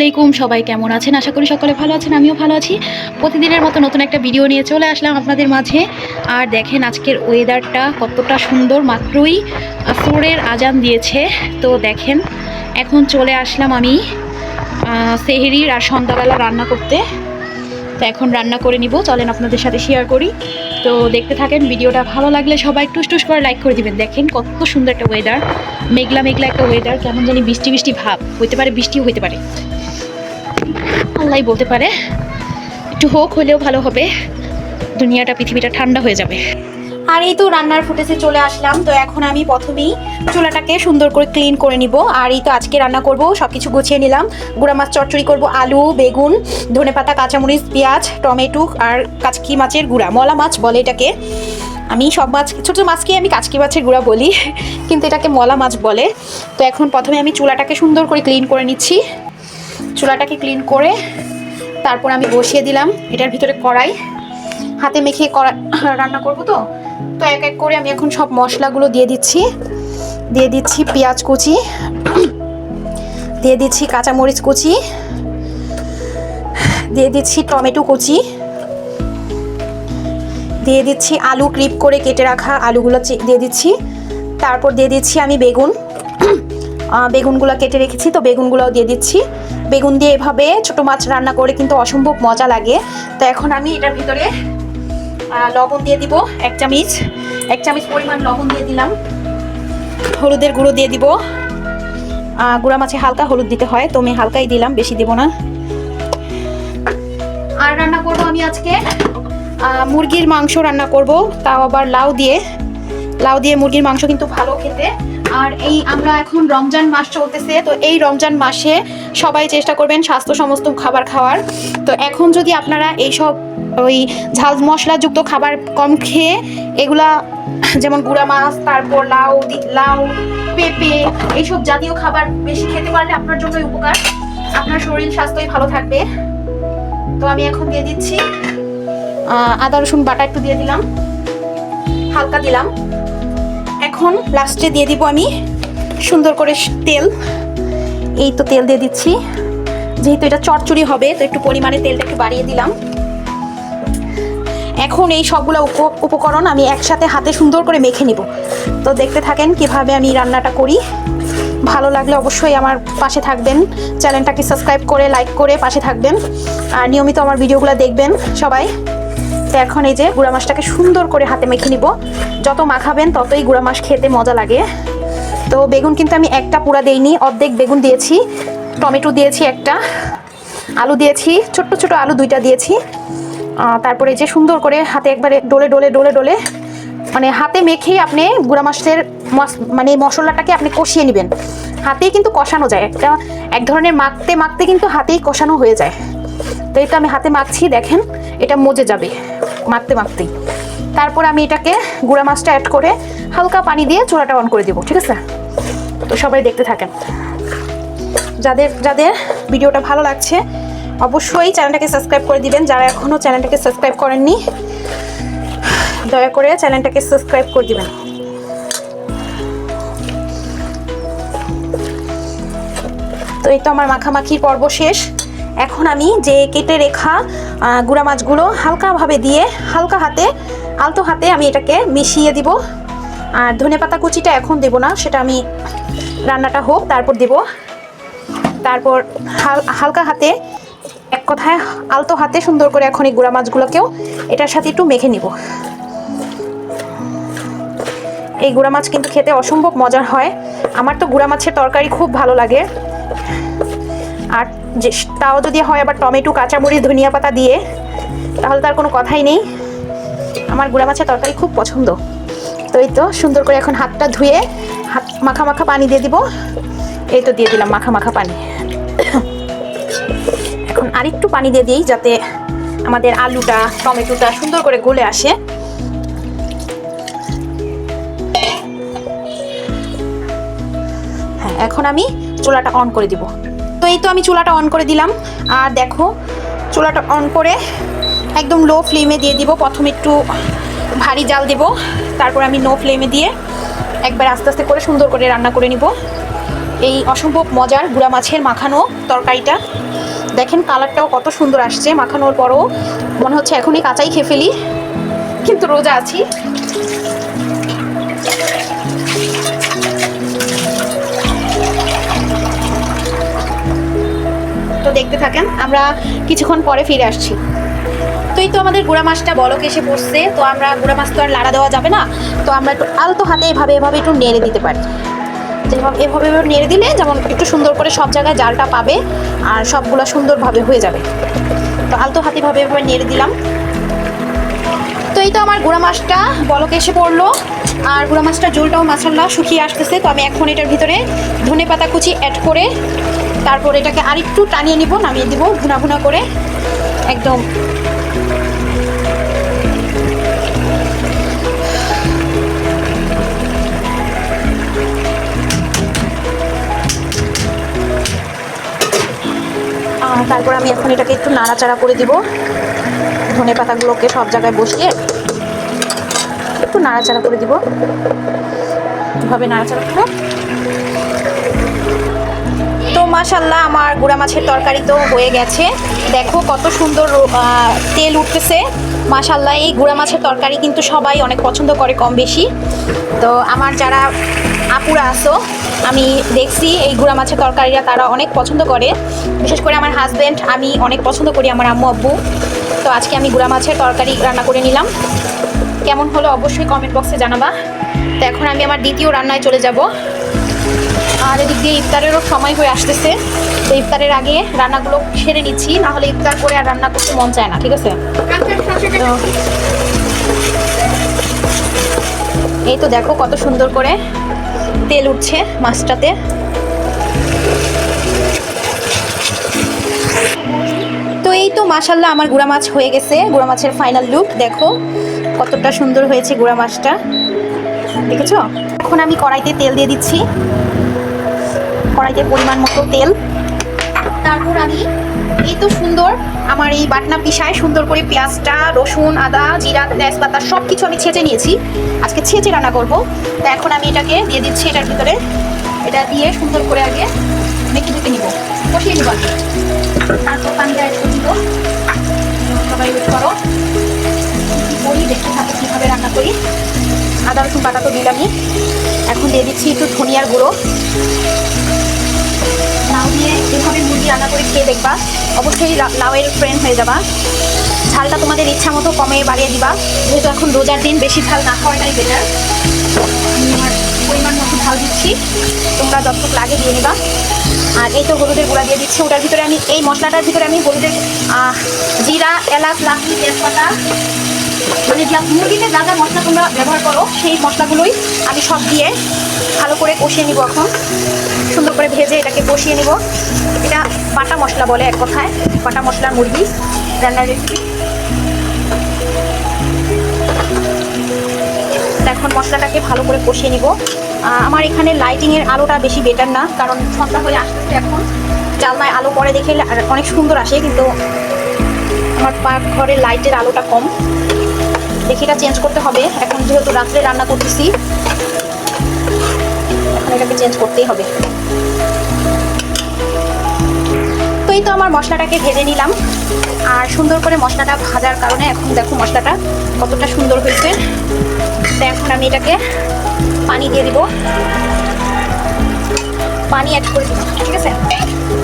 আলাইকুম, সবাই কেমন আছেন? আশা করি সকলে ভালো আছেন, আমিও ভালো আছি। প্রতিদিনের মতো নতুন একটা ভিডিও নিয়ে চলে আসলাম আপনাদের মাঝে। আর দেখেন আজকের ওয়েদারটা কতটা সুন্দর, মাত্রই আসরের আজান দিয়েছে। তো দেখেন, এখন চলে আসলাম আমি সেহরির আর সন্ধ্যাবেলা রান্না করতে। তো এখন রান্না করে নিব, চলেন আপনাদের সাথে শেয়ার করি। তো দেখতে থাকেন ভিডিওটা ভালো লাগলে সবাই টুস টুস করে লাইক করে দিবেন। দেখেন কত সুন্দর একটা ওয়েদার মেঘলা মেঘলা একটা ওয়েদার কেমন জানি বৃষ্টি বৃষ্টি ভাব, হইতে পারে বৃষ্টিও হইতে পারে। আল্লাহ বলতে পারে। একটু হোক, হলেও ভালো হবে। দুনিয়াটা, পৃথিবীটা ঠান্ডা হয়ে যাবে। আর এই তো রান্নার ফুটেজে চলে আসলাম। তো এখন আমি প্রথমেই চুলাটাকে সুন্দর করে ক্লিন করে নিব। আর এই তো আজকে রান্না করব সব কিছু গুছিয়ে নিলাম। গুঁড়া মাছ চচ্চড়ি করব, আলু, বেগুন ধনেপাতা কাঁচামরিচ, পেঁয়াজ, টমেটো আর কাচকি মাছের গুঁড়া, মলা মাছ বলে এটাকে। আমি সব মাছ, ছোটো ছোটো মাছকে আমি কাচকি মাছের গুঁড়া বলি, কিন্তু এটাকে মলা মাছ বলে। তো এখন প্রথমে আমি চুলাটাকে সুন্দর করে ক্লিন করে নিচ্ছি। চুলাটাকে ক্লিন করে তারপর আমি বসিয়ে দিলাম। এটার ভিতরে কড়াই। হাতে মেখে কড়া রান্না করব তো? তো এক এক করে আমি এখন সব মশলাগুলো দিয়ে দিচ্ছি। দিয়ে দিচ্ছি পেঁয়াজ কুচি। দিয়ে দিচ্ছি কাঁচামরিচ কুচি। দিয়ে দিচ্ছি টমেটো কুচি। দিয়ে দিচ্ছি আলু ক্রিপ করে কেটে রাখা আলুগুলো দিয়ে দিচ্ছি। তারপর দিয়ে দিচ্ছি আমি বেগুন। বেগুনগুলো কেটে রেখেছি, তো বেগুনগুলোও দিয়ে দিচ্ছি। বেগুন দিয়ে এভাবে ছোটো মাছ রান্না করে কিন্তু অসম্ভব মজা লাগে। তো এখন আমি এটার ভিতরে লবণ দিয়ে দিব এক চামচ। এক চামচ পরিমাণ লবণ দিয়ে দিলাম। হলুদের গুঁড়ো দিয়ে দিব। গুঁড়া মাছে হালকা হলুদ দিতে হয়, তো আমি হালকাই দিলাম, বেশি দিব না। আর রান্না করব আমি আজকে মুরগির মাংস রান্না করব, তাও আবার লাউ দিয়ে। লাউ দিয়ে মুরগির মাংস কিন্তু ভালো খেতে। আর এই আমরা এখন রমজান মাস চলতেছে, তো এই রমজান মাসে সবাই চেষ্টা করবেন স্বাস্থ্য সমস্ত খাবার খাওয়ার। তো এখন যদি আপনারা এইসব ওই ঝাল মশলাযুক্ত খাবার কম খেয়ে এগুলা যেমন গুঁড়া মাছ, তারপর লাউ লাউ, পেঁপে, এইসব জাতীয় খাবার বেশি খেতে পারলে আপনার জন্যই উপকার। আপনার শরীর স্বাস্থ্যই ভালো থাকবে। তো আমি এখন দিয়ে দিচ্ছি। আদা রসুন বাটা একটু দিয়ে দিলাম। হালকা দিলাম। এখন লাস্টে দিয়ে দিব আমি সুন্দর করে তেল। এই তো তেল দিয়ে দিচ্ছি। যেহেতু এটা চটচড়ি হবে, তো একটু পরিমাণে তেলটা একটু বাড়িয়ে দিলাম। এখন এই সবগুলো উপ- উপকরণ আমি একসাথে হাতে সুন্দর করে মেখে নিব। তো দেখতে থাকেন কীভাবে আমি রান্নাটা করি। ভালো লাগলে অবশ্যই আমার পাশে থাকবেন। চ্যানেলটাকে সাবস্ক্রাইব করে, লাইক করে পাশে থাকবেন। আর নিয়মিত আমার ভিডিওগুলো দেখবেন সবাই। তো এখন এই যে গুঁড়া মাছটাকে সুন্দর করে হাতে মেখে নিব। যত মাখাবেন ততই গুঁড়া মাছ খেতে মজা লাগে। তো বেগুন কিন্তু আমি একটা পুরা দেইনি, অর্ধেক বেগুন দিয়েছি, টমেটো দিয়েছি একটা, আলু দিয়েছি, ছোট্ট ছোট আলু দুইটা দিয়েছি। তারপরে যে সুন্দর করে হাতে একবারে ডোলে ডোলে ডোলে ডোলে মানে হাতে মেখেই আপনি গুঁড়া মাছের মানে মশলাটাকে আপনি কষিয়ে নেবেন। হাতেই কিন্তু কষানো যায়, একটা এক ধরনের মাখতে মাখতে কিন্তু হাতেই কষানো হয়ে যায়। তো এটা আমি হাতে মাখছি, দেখেন। এটা মজে যাবে, মাখতে মাখতেই। তারপর আমি এটাকে গুঁড়া মাছটা অ্যাড করে হালকা পানি দিয়ে চোলাটা অন করে দেবো, ঠিক আছে? তো সবাই দেখতে থাকেন। যাদের যাদের ভিডিওটা ভালো লাগছে, অবশ্যই চ্যানেলটাকে সাবস্ক্রাইব করে দিবেন। যারা এখনও চ্যানেলটাকে সাবস্ক্রাইব করেননি, দয়া করে চ্যানেলটাকে সাবস্ক্রাইব করে দিবেন। তো এই তো আমার মাখামাখির পর্ব শেষ। এখন আমি যে কেটে রেখা গুঁড়া মাছগুলো হালকাভাবে দিয়ে হালকা হাতে, আলতো হাতে আমি এটাকে মিশিয়ে দিব। আর ধনেপাতা কুচিটা এখন দেব না, সেটা আমি রান্নাটা হোক, তারপর দেব। তারপর হাল- হালকা হাতে, এক কথায় আলতো হাতে সুন্দর করে এখন এই গুঁড়া মাছগুলোকেও এটার সাথে একটু মেখে নিব। এই গুঁড়া মাছ কিন্তু খেতে অসম্ভব মজার হয়। আমার তো গুঁড়া মাছের তরকারি খুব ভালো লাগে। আর যে তাও যদি হয় আবার টমেটো, কাঁচামরিচ ধনিয়া পাতা দিয়ে, তাহলে তার কোনো কথাই নেই। আমার গুঁড়া মাছের তরকারি খুব পছন্দ। তো এই তো সুন্দর করে এখন হাতটা ধুয়ে হাত মাখা মাখা পানি দিয়ে দিব। এই তো দিয়ে দিলাম মাখা মাখা পানি। এখন আরেকটু পানি দিয়ে দিই যাতে আমাদের আলুটা, টমেটোটা সুন্দর করে গলে আসে। হ্যাঁ এখন আমি চুলাটা অন করে দিব। তো এই তো আমি চুলাটা অন করে দিলাম। আর দেখো, চুলাটা অন করে একদম লো ফ্লেমে দিয়ে দিব। প্রথমে একটু ভারী জাল দেব, তারপর আমি নো ফ্লেমে দিয়ে একবার আস্তে আস্তে করে সুন্দর করে রান্না করে নিব। এই অসম্ভব মজার গুঁড়া মাছের মাখানো তরকারিটা। দেখেন কালারটাও কত সুন্দর আসছে মাখানোর পরও। মনে হচ্ছে এখনই কাঁচাই খেয়ে ফেলি, কিন্তু রোজা আছি। দেখতে থাকেন, আমরা কিছুক্ষণ পরে ফিরে আসছি। তো এই তো আমাদের গুঁড়া মাছটা বলক এসে পড়ছে তো আমরা গুঁড়া মাছ তো আর লাড়া দেওয়া যাবে না, তো আমরা একটু আলতো হাতে এভাবে এভাবে একটু নেড়ে দিতে পারি। যেভাবে এভাবে এভাবে নেড়ে দিলে যেমন একটু সুন্দর করে সব জায়গায় জালটা পাবে, আর সবগুলো সুন্দরভাবে হয়ে যাবে। তো আলতো হাতে এভাবে নেড়ে দিলাম। তো এই তো আমার গুঁড়া মাছটা বলক এসে পড়ল, আর গুঁড়া মাছটা জলটাও মাসাল্লা শুকিয়ে আসতেছে, তো আমি এখন এটার ভিতরে ধনে পাতা কুচি অ্যাড করে তারপর এটাকে আরেকটু টানিয়ে নিব, নামিয়ে দিব, ভুনা ভুনা করে। একদম। তারপর আমি এখন এটাকে একটু নাড়াচাড়া করে দিব। ধনে পাতাগুলোকে সব জায়গায় বসিয়ে একটু নাড়াচাড়া করে দিব। এভাবে নাড়াচাড়া করো মাশাল্লাহ আমার গুঁড়া মাছের তরকারি তো হয়ে গেছে। দেখো কত সুন্দর তেল উঠতেছে। মাশাল্লাহ এই গুঁড়া মাছের তরকারি কিন্তু সবাই অনেক পছন্দ করে কম বেশি। তো আমার যারা আপুরা আসো আমি দেখছি এই গুঁড়া মাছের তরকারিরা তারা অনেক পছন্দ করে। বিশেষ করে আমার হাজব্যান্ড আমি অনেক পছন্দ করি আমার আম্মু, আব্বু। তো আজকে আমি গুঁড়া মাছের তরকারি রান্না করে নিলাম। কেমন হলো অবশ্যই কমেন্ট বক্সে জানাবা। তো এখন আমি আমার দ্বিতীয় রান্নায় চলে যাব। আর এদিক দিয়ে ইফতারেরও সময় হয়ে আসতেছে। তো ইফতারের আগে রান্নাগুলো সেরে নিচ্ছি, না হলে ইফতার করে আর রান্না করতে মন চায় না, ঠিক আছে? এই তো দেখো কত সুন্দর করে তেল উঠছে মাছটাতে। তো এই তো মাশাল্লাহ আমার গুঁড়া মাছ হয়ে গেছে, গুঁড়া মাছের ফাইনাল লুক দেখো কতটা সুন্দর হয়েছে গুঁড়া মাছটা। দেখেছ? এখন আমি কড়াইতে তেল দিয়ে দিচ্ছি। কড়াইতে পরিমাণ মতো তেল। তারপর আমি এই তো সুন্দর আমার এই বাটনা পিসায় সুন্দর করে পেঁয়াজটা, রসুন, আদা, জিরা, তেজপাতা সব কিছু আমি ছেঁচে নিয়েছি। আজকে ছেঁচে রান্না করব। তো এখন আমি এটাকে দিয়ে দিচ্ছি এটার ভিতরে। এটা দিয়ে সুন্দর করে আগে মেখে দিতে নিব। কষিয়ে নিব আগে। তারপর পানি অ্যাড করে দিব। সবাই ইউজ করো। করি দেখতে থাকো কীভাবে রান্না করি। আদা, রসুন বাটা তো দিলামই এখন দিয়ে দিচ্ছি একটু ধনিয়ার গুঁড়ো। লাউ দিয়ে এভাবে মুরগি রান্না করে খেয়ে দেখবা। অবশ্যই লাউয়ের ফ্রেন্ড হয়ে যাবা। ঝালটা তোমাদের ইচ্ছা মতো কমে বাড়িয়ে দিবা। যেহেতু এখন রোজার দিন, বেশি ঝাল না খাওয়াটাই বেটার পরিমাণ মতো ঝাল দিচ্ছি। তোমরা যতটুকু লাগে দিয়ে নিবা। আর এই তো হলুদের গুঁড়া দিয়ে দিচ্ছি। ওটার ভিতরে আমি এই মশলাটার ভিতরে আমি হলুদের জিরা, এলাচ লাচি তেজপাতা মানে যা মুরগিতে যা যা মশলা তোমরা ব্যবহার করো, সেই মশলাগুলোই আমি সব দিয়ে ভালো করে কষিয়ে নিব এখন। সুন্দর করে ভেজে এটাকে কষিয়ে নিব। এটা বাটা মশলা বলে এক কথায়, বাটা মশলার মুরগি রান্নার রেসিপি এখন মশলাটাকে ভালো করে কষিয়ে নিব। আমার এখানে লাইটিংয়ের আলোটা বেশি বেটার না, কারণ সন্ধ্যা হয়ে আসতেছে এখন। জানলায় আলো পরে দেখে অনেক সুন্দর আসে, কিন্তু আমার ঘরের লাইটের আলোটা কম। দেখি এটা চেঞ্জ করতে হবে। এখন যেহেতু রাত্রে রান্না করতেছি এখন এটাকে চেঞ্জ করতেই হবে। তো এই তো আমার মশলাটাকে ভেজে নিলাম। আর সুন্দর করে মশলাটা ভাজার কারণে এখন দেখো মশলাটা কতটা সুন্দর হয়েছে। তো এখন আমি এটাকে পানি দিয়ে দিব। পানি অ্যাড করে দিব ঠিক আছে?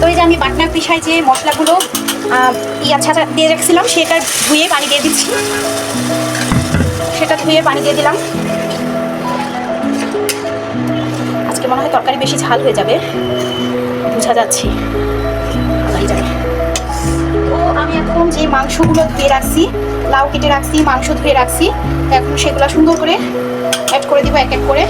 তো এই যে আমি বাটনা পিসায় যে মশলাগুলো আহ, ইয়া ছাঁচা দিয়ে রাখছিলাম সেটা ধুয়ে পানি দিয়ে দিচ্ছি। সেটা ধুয়ে পানি দিয়ে দিলাম। আজকে মনে হয় তরকারি বেশি ঝাল হয়ে যাবে। বোঝা যাচ্ছে। তো আমি এখন যে মাংসগুলো ধুয়ে রাখছি, লাউ কেটে রাখছি, মাংস ধুয়ে রাখছি, এখন সেগুলো সুন্দর করে অ্যাড করে দিব এক এক করে।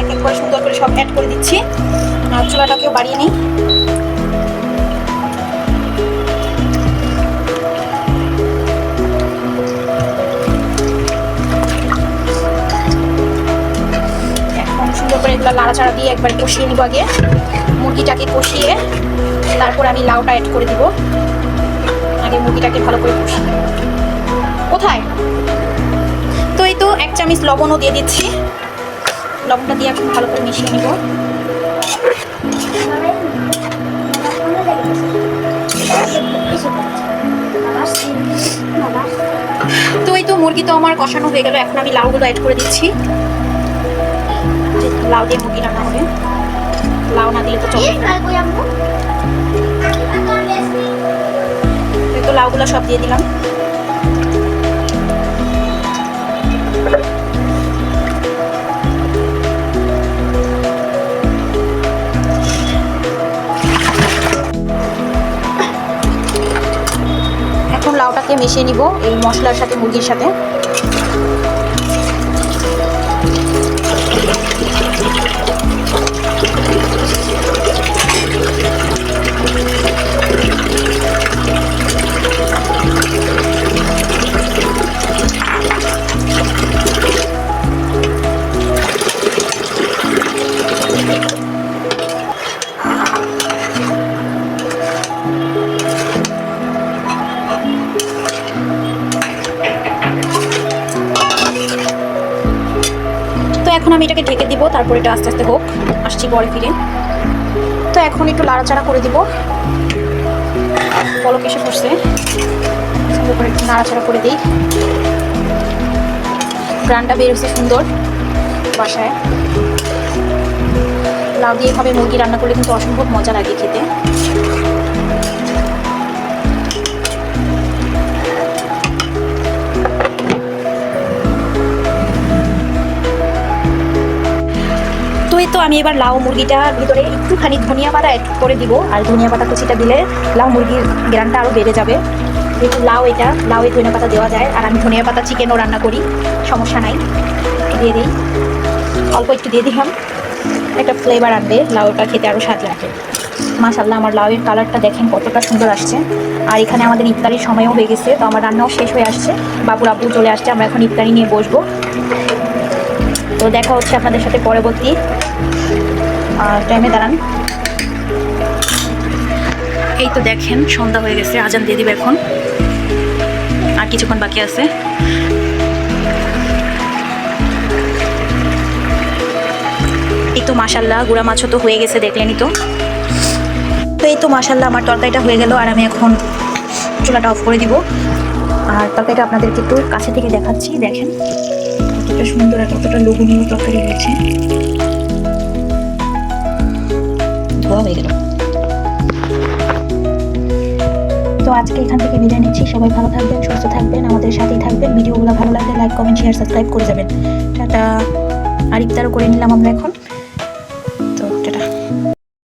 এক এক করে সুন্দর করে সব অ্যাড করে দিচ্ছি। আর চুলাটাকেও বাড়িয়ে নিই। করে এগুলো নাড়াচাড়া দিয়ে একবার কষিয়ে নিব আগে। মুরগিটাকে কষিয়ে তারপর আমি লাউটা অ্যাড করে দিব। আগে মুরগিটাকে ভালো করে কষিয়ে কোথায়? তো এই তো এক চামচ লবণও দিয়ে দিচ্ছি। লবণটা দিয়ে এখন ভালো করে মিশিয়ে নিব। তো এই তো মুরগি তো আমার কষানো হয়ে গেল, এখন আমি লাউগুলো অ্যাড করে দিচ্ছি। লাউ দিয়ে মুরগি রান্না হবে লাউ না দিলে তো চলবে তো লাউগুলো সব দিয়ে দিলাম এখন লাউটাকে মিশিয়ে নিব এই মশলার সাথে মুরগির সাথে এটাকে ঢেকে দিব, তারপর এটা আস্তে আস্তে হোক। আসছি পরে ফিরে। তো এখন একটু লাড়াচাড়া করে দিব। পলক এসে পড়ছে। করে একটু নাড়াচাড়া করে দিই। গ্রানটা বেরোচ্ছে সুন্দর বাসায়। লাউ দিয়ে এভাবে মুরগি রান্না করলে কিন্তু অসম্ভব মজা লাগে খেতে। তো আমি এবার লাউ মুরগিটার ভিতরে একটুখানি ধনিয়া পাতা অ্যাড করে দিব। আর ধনিয়া পাতা কুচিটা দিলে লাউ মুরগির গ্রানটা আরও বেড়ে যাবে। যেহেতু লাউ এটা লাউ এই ধনিয়া পাতা দেওয়া যায়। আর আমি ধনিয়া পাতা চিকেনও রান্না করি, সমস্যা নাই। দিয়ে দিই। অল্প একটু দিয়ে দিলাম। একটা ফ্লেভার আনবে, লাউটা খেতে আরও স্বাদ লাগবে মাশাল্লাহ আমার লাউয়ের কালারটা দেখেন কতটা সুন্দর আসছে। আর এখানে আমাদের ইফতারির সময়ও হয়ে গেছে, তো আমার রান্নাও শেষ হয়ে আসছে। বাবুর আব্বু চলে আসছে, আমরা এখন ইফতারি নিয়ে বসবো। তো দেখা হচ্ছে আপনাদের সাথে পরবর্তী টাইমে দাঁড়ান। এই তো দেখেন, সন্ধ্যা হয়ে গেছে, আজান দিয়ে দিবে এখন। আর কিছুক্ষণ বাকি আছে। এই তো মাসাল্লাহ গুড়া মাছও তো হয়ে গেছে, দেখলেনই তো। তো এই তো মাসাল্লাহ আমার তরকারিটা হয়ে গেল, আর আমি এখন চুলাটা অফ করে দিব। আর তরকারিটা আপনাদেরকে একটু কাছে থেকে দেখাচ্ছি, দেখেন। কতটা সুন্দর আর কতটা লোভনীয় তরকারি হয়েছে। হয়ে তো আজকে এখান থেকে বিদায় নিচ্ছি। সবাই ভালো থাকবেন, সুস্থ থাকবেন, আমাদের সাথেই থাকবেন। ভিডিওগুলো ভালো লাগলে লাইক কমেন্ট শেয়ার সাবস্ক্রাইব করে যাবেন। টাটা। আর ইফতারও করে নিলাম আমরা এখন।